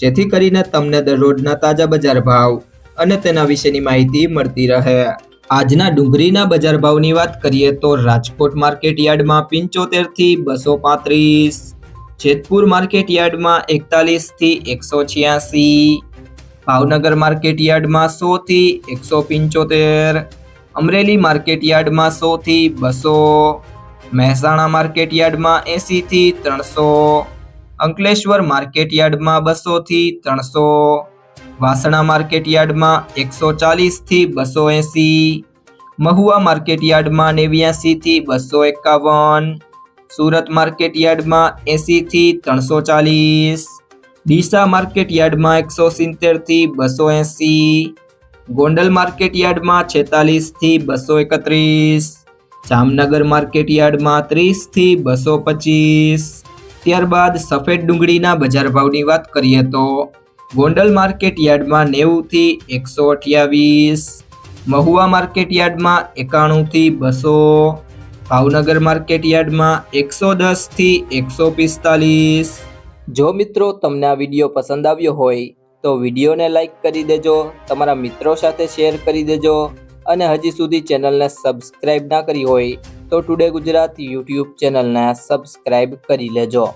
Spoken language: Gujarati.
જેથી કરીને તમને દરરોજના તાજા બજાર ભાવ અને તેના વિશેની માહિતી મળતી રહે. આજના ડુંગળીના બજાર ભાવની વાત કરીએ તો રાજકોટ માર્કેટ યાર્ડમાં પંચોતેરથી બસો પાંત્રીસ, જેતપુર માર્કેટ યાર્ડમાં એકતાલીસથી એકસો છ્યાસી, ભાવનગર માર્કેટ યાર્ડમાં સો થી એકસો પંચોતેર, અમરેલી માર્કેટ યાર્ડમાં સો થી બસો, મહેસાણા માર્કેટ યાર્ડમાં એંસીથી ત્રણસો અંકલેશ્વર માર્કેટ યાર્ડમાં બસો થી ત્રણસો, વાસણા માર્કેટ યાર્ડમાં એકસો ચાલીસથી બસો એંસી, મહુવા માર્કેટ યાર્ડમાં નેવ્યાસી થી બસો એકાવન, સુરત માર્કેટ યાર્ડમાં એંસી થી ત્રણસો ચાલીસ, ડીસા માર્કેટ યાર્ડમાં એકસો સિત્તેરથી બસો એંસી, ગોંડલ માર્કેટ યાર્ડમાં છેતાલીસથી બસો એકત્રીસ, જામનગર માર્કેટ યાર્ડમાં ત્રીસથી બસો પચીસ ત્યારબાદ સફેદ ડુંગળીના બજાર ભાવની વાત કરીએ તો ગોંડલ માર્કેટ યાર્ડમાં નેવુંથી એકસો અઠ્યાવીસ, મહુવા માર્કેટ યાર્ડમાં એકાણુંથી બસો, ભાવનગર માર્કેટ યાર્ડમાં એકસો દસથી એકસો પિસ્તાલીસ. જો મિત્રો તમને આ વીડિયો પસંદ આવ્યો હોય તો વિડીયોને લાઈક કરી દેજો, તમારા મિત્રો સાથે શેર કરી દેજો અને હજી સુધી ચેનલને સબસ્ક્રાઇબ ના કરી હોય તો ટુડે ગુજરાત યુટ્યુબ ચેનલને સબસ્ક્રાઇબ કરી લેજો.